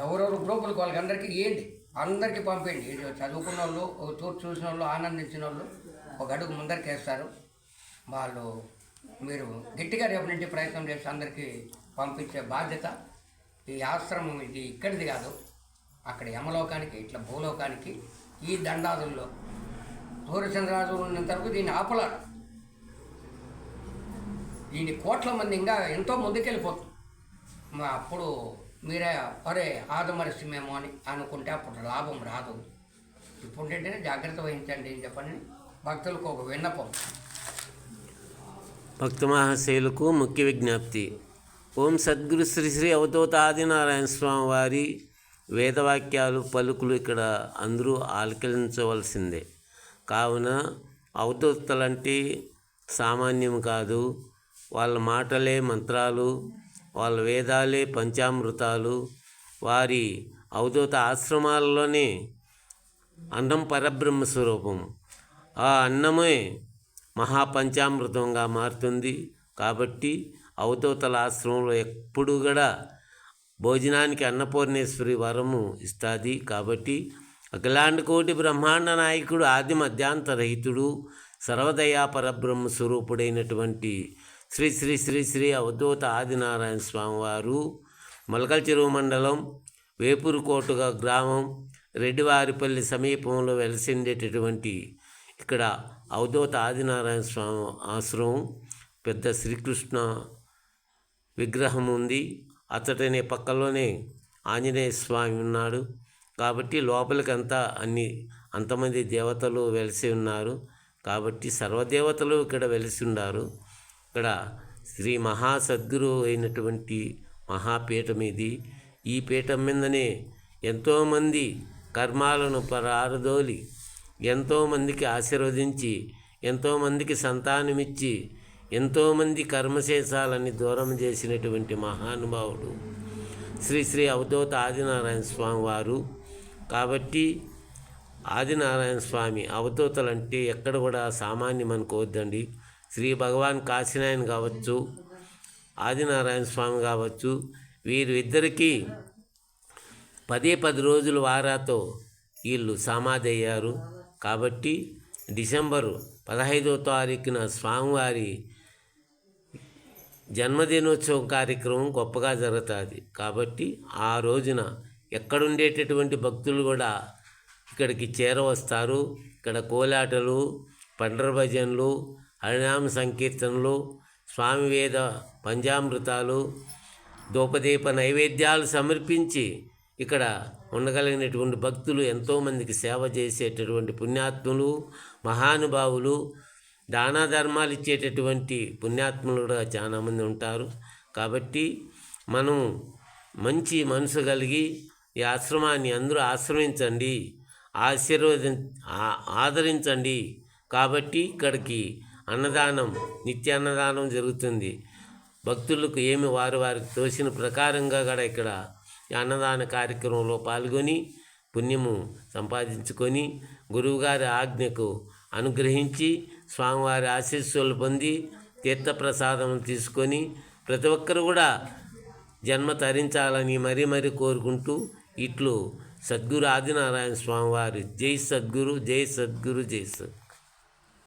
ఎవరెవరు గ్రూపులకు వాళ్ళకి అందరికీ ఇవ్వండి అందరికీ పంపేయండి. చదువుకున్న వాళ్ళు ఒక చూసిన వాళ్ళు ఆనందించిన వాళ్ళు ఒక అడుగు ముందరికి వేస్తారు వాళ్ళు మీరు గట్టిగా రేపు నుంచి ప్రయత్నం చేసి అందరికీ పంపించే బాధ్యత ఈ ఆశ్రమం ఇది ఇక్కడిది కాదు. అక్కడ యమలోకానికి ఇట్లా భూలోకానికి ఈ దండాదుల్లో సూర్యచంద్రరాజు ఉన్నంత వరకు దీన్ని ఆపలారు. దీన్ని కోట్ల మంది ఇంకా ఎంతో ముందుకెళ్ళిపోతుంది అప్పుడు మీరే అరే ఆదమరస్యమేమో అని అనుకుంటే అప్పుడు లాభం రాదు. ఇప్పుడు ఏంటంటే జాగ్రత్త వహించండి అని చెప్పని భక్తులకు ఒక విన్నపం. భక్తమహాశేయులకు ముఖ్య విజ్ఞప్తి. ఓం సద్గురు శ్రీ శ్రీ అవధూత ఆదినారాయణ స్వామి వారి వేదవాక్యాలు పలుకులు ఇక్కడ అందరూ ఆలకించవలసిందే. కావున అవధూతలంటే సామాన్యం కాదు. వాళ్ళ మాటలే మంత్రాలు. వాళ్ళ వేదాలే పంచామృతాలు. వారి అవధూత ఆశ్రమాలలోనే అన్నం పరబ్రహ్మ స్వరూపం. ఆ అన్నమే మహాపంచామృతంగా మారుతుంది. కాబట్టి అవధూతల ఆశ్రమంలో ఎప్పుడు కూడా భోజనానికి అన్నపూర్ణేశ్వరి వరము ఇస్తుంది. కాబట్టి అఖిలాండ కోటి బ్రహ్మాండ నాయకుడు ఆది మధ్యాంతరహితుడు సర్వదయా పరబ్రహ్మ స్వరూపుడైనటువంటి శ్రీ శ్రీ శ్రీ శ్రీ అవధూత ఆదినారాయణ స్వామివారు మొలకల చెరువు మండలం వేపూరుకోటగా గ్రామం రెడ్డివారిపల్లి సమీపంలో వెలసిండేటటువంటి ఇక్కడ అవధూత ఆదినారాయణ స్వామి ఆశ్రమం పెద్ద శ్రీకృష్ణ విగ్రహం ఉంది. అతడనే పక్కలోనే ఆంజనేయ స్వామి ఉన్నాడు. కాబట్టి లోపలికంతా అన్ని అంతమంది దేవతలు వెలిసి ఉన్నారు. కాబట్టి సర్వదేవతలు ఇక్కడ వెలిసి ఉన్నారు ఇక్కడ శ్రీ మహాసద్గురు అయినటువంటి మహాపీఠం ఇది ఈ పీఠం మీదనే ఎంతోమంది కర్మాలను పరారదోలి ఎంతోమందికి ఆశీర్వదించి ఎంతోమందికి సంతానమిచ్చి ఎంతోమంది కర్మశేషాలని దూరం చేసినటువంటి మహానుభావుడు శ్రీ శ్రీ అవధూత ఆదినారాయణ స్వామి వారు. కాబట్టి ఆదినారాయణ స్వామి అవధూతలంటే ఎక్కడ కూడా సామాన్యం అనుకోవద్దండి. శ్రీ భగవాన్ కాశీనాయన్ కావచ్చు ఆదినారాయణ స్వామి కావచ్చు వీరిద్దరికీ పదే పది రోజులు వారాతో వీళ్ళు సమాధి అయ్యారు కాబట్టి డిసెంబరు పదహైదవ తారీఖున స్వామివారి జన్మదినోత్సవం కార్యక్రమం గొప్పగా జరుగుతుంది. కాబట్టి ఆ రోజున ఎక్కడుండేటటువంటి భక్తులు కూడా ఇక్కడికి చేరవస్తారు. ఇక్కడ కోలాటలు పండ్ర భజనలు హరినామ సంకీర్తనలు స్వామి వేద పంచామృతాలు ధూపదీప నైవేద్యాలు సమర్పించి ఇక్కడ ఉండగలిగినటువంటి భక్తులు ఎంతోమందికి సేవ చేసేటటువంటి పుణ్యాత్ములు మహానుభావులు దాన ధర్మాలు ఇచ్చేటటువంటి పుణ్యాత్ములు కూడా చాలామంది ఉంటారు. కాబట్టి మనం మంచి మనసు కలిగి ఈ ఆశ్రమాన్ని అందరూ ఆశ్రమించండి ఆశీర్వది ఆదరించండి. కాబట్టి ఇక్కడికి అన్నదానం నిత్య అన్నదానం జరుగుతుంది. భక్తులకు ఏమి వారు వారికి తోసిన ప్రకారంగా కూడా ఇక్కడ ఈ అన్నదాన కార్యక్రమంలో పాల్గొని పుణ్యము సంపాదించుకొని గురువుగారి ఆజ్ఞకు అనుగ్రహించి స్వామివారి ఆశీస్సులు పొంది తీర్థప్రసాదం తీసుకొని ప్రతి ఒక్కరు కూడా జన్మ తరించాలని మరీ మరీ కోరుకుంటూ ఇట్లు సద్గురు ఆదినారాయణ స్వామివారి జై సద్గురు జై సద్గురు జై సద్గురు.